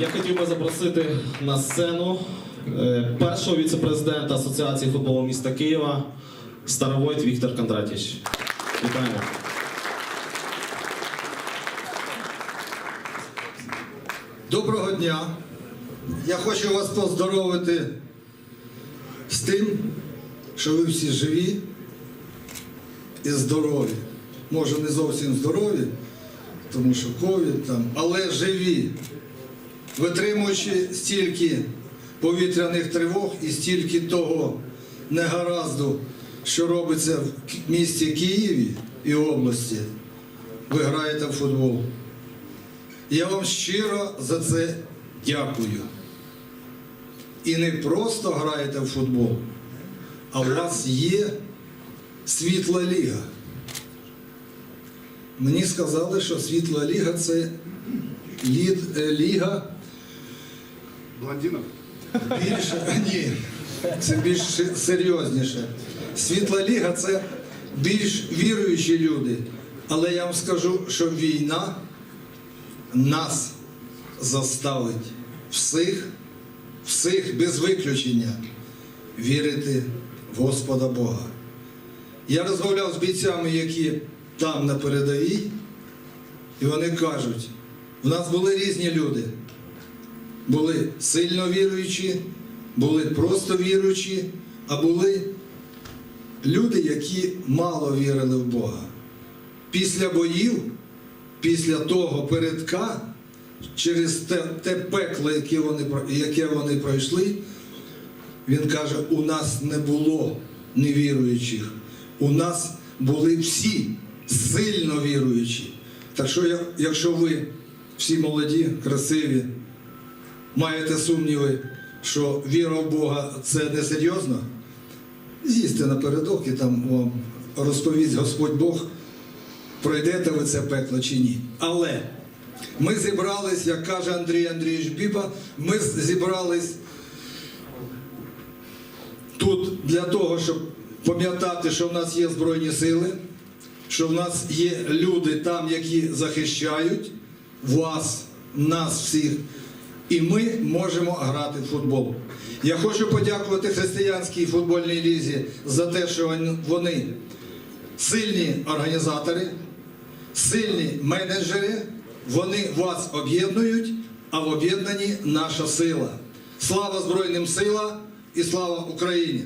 Я хотів би запросити на сцену е, першого віце-президента Асоціації футболу міста Києва Старовойт Віктор Кондратіч. Вітаємо. Доброго дня. Я хочу вас поздоровити з тим, що ви всі живі і здорові. Може, не зовсім здорові, тому що ковід там, але живі, витримуючи стільки повітряних тривог і стільки того негаразду, що робиться в місті Києві і області, ви граєте в футбол. Я вам щиро за це дякую. І не просто граєте в футбол, а у вас є світла ліга. Мені сказали, що світла ліга це е, ліга Блондинов? більше. Ні, це більш серйозніше. Світла ліга це більш віруючі люди. Але я вам скажу, що війна нас заставить всіх, всіх без виключення вірити в Господа Бога. Я розмовляв з бійцями, які там на передовій, і вони кажуть, у нас були різні люди. Були сильно віруючі, були просто віруючі, а були люди, які мало вірили в Бога. Після боїв, після того передка, через те, те пекло, яке вони, яке вони пройшли, він каже: у нас не було невіруючих, у нас були всі сильно віруючі. Так що, якщо ви всі молоді, красиві, маєте сумніви, що віра в Бога це не серйозно, з'їсти напередок і там вам розповість Господь Бог, пройдете ви це пекло чи ні. Але ми зібрались, як каже Андрій Андрійович Біба, ми зібрались тут для того, щоб пам'ятати, що в нас є Збройні сили, що в нас є люди там, які захищають вас, нас всіх, і ми можемо грати в футбол. Я хочу подякувати християнській футбольній лізі за те, що вони- сильні організатори, сильні менеджери, вони вас об'єднують, а в об'єднанні наша сила. Слава Збройним силам і слава Україні!